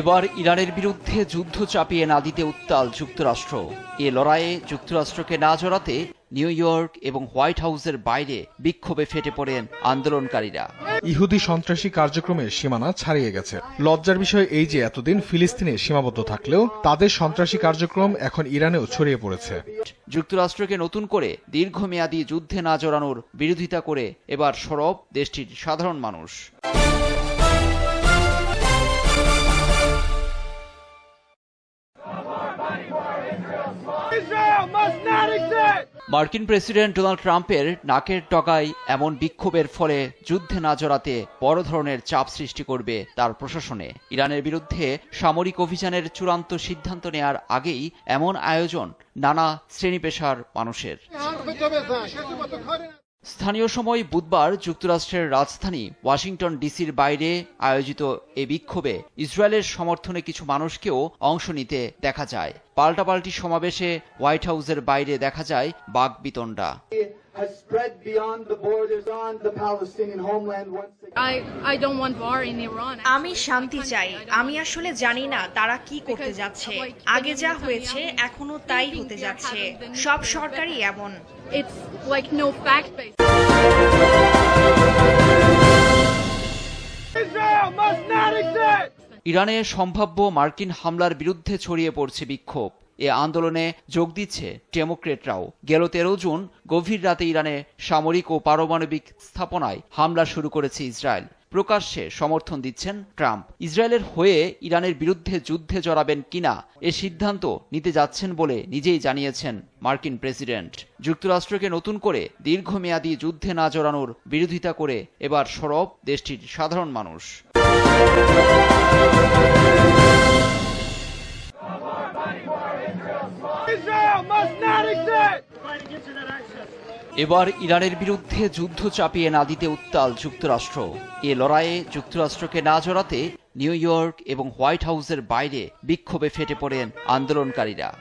এবার ইরানের বিরুদ্ধে যুদ্ধ চাপিয়ে না দিতে উত্তাল যুক্তরাষ্ট্র। এ লড়াইয়ে যুক্তরাষ্ট্রকে না জড়াতে নিউ ইয়র্ক এবং হোয়াইট হাউসের বাইরে বিক্ষোভে ফেটে পড়েন আন্দোলনকারীরা। ইহুদি সন্ত্রাসী কার্যক্রমের সীমানা ছাড়িয়ে গেছে। লজ্জার বিষয় এই যে এতদিন ফিলিস্তিনে সীমাবদ্ধ থাকলেও তাদের সন্ত্রাসী কার্যক্রম এখন ইরানেও ছড়িয়ে পড়েছে। যুক্তরাষ্ট্রকে নতুন করে দীর্ঘমেয়াদী যুদ্ধে না জড়ানোর বিরোধিতা করে এবার সরব দেশটির সাধারণ মানুষ। মার্কিন প্রেসিডেন্ট ডোনাল্ড ট্রাম্পের নাকের টকায় এমন বিক্ষোভের ফলে যুদ্ধে না জড়াতে বড় ধরনের চাপ সৃষ্টি করবে তার প্রশাসনে। ইরানের বিরুদ্ধে সামরিক অভিযানের চূড়ান্ত সিদ্ধান্ত নেয়ার আগেই এমন আয়োজন নানা শ্রেণি পেশার মানুষের স্থানীয় সময় বুধবার যুক্তরাষ্ট্রের রাজধানী ওয়াশিংটন ডিসির বাইরে আয়োজিত এ বিক্ষোভে ইসরায়েলের সমর্থনে কিছু মানুষকেও অংশ নিতে দেখা যায়। পাল্টাপাল্টি সমাবেশে হোয়াইট হাউসের বাইরে দেখা যায় বাগবিতণ্ডা has spread beyond the borders on the Palestinian homeland once again. I, I don't want war in Iran. আমি শান্তি চাই আমি আসলে জানি না তারা কি করতে যাচ্ছে আগে যা হয়েছে এখনও তাই হতে যাচ্ছে সব সরকারই এমন It's like no fact based. Israel must not exist! ইরানে সম্ভাব্য মার্কিন হামলার বিরুদ্ধে ছড়িয়ে পড়ছে বিক্ষোভ এ আন্দোলনে যোগ দিচ্ছে ডেমোক্রেটরাও। গেল তেরো জুন গভীর রাতে ইরানে সামরিক ও পারমাণবিক স্থাপনায় হামলা শুরু করেছে ইসরায়েল। প্রকাশ্যে সমর্থন দিচ্ছেন ট্রাম্প। ইসরায়েলের হয়ে ইরানের বিরুদ্ধে যুদ্ধে জড়াবেন কিনা এ সিদ্ধান্ত নিতে যাচ্ছেন বলে নিজেই জানিয়েছেন মার্কিন প্রেসিডেন্ট। যুক্তরাষ্ট্রকে নতুন করে দীর্ঘমেয়াদী যুদ্ধে না জড়ানোর বিরোধিতা করে এবার সরব দেশটির সাধারণ মানুষ। এবার ইরানের বিরুদ্ধে যুদ্ধ চাপিয়ে না দিতে উত্তাল যুক্তরাষ্ট্র। এ লড়াইয়ে যুক্তরাষ্ট্রকে না জড়াতে নিউ ইয়র্ক এবং হোয়াইট হাউসের বাইরে বিক্ষোভে ফেটে পড়েন আন্দোলনকারীরা।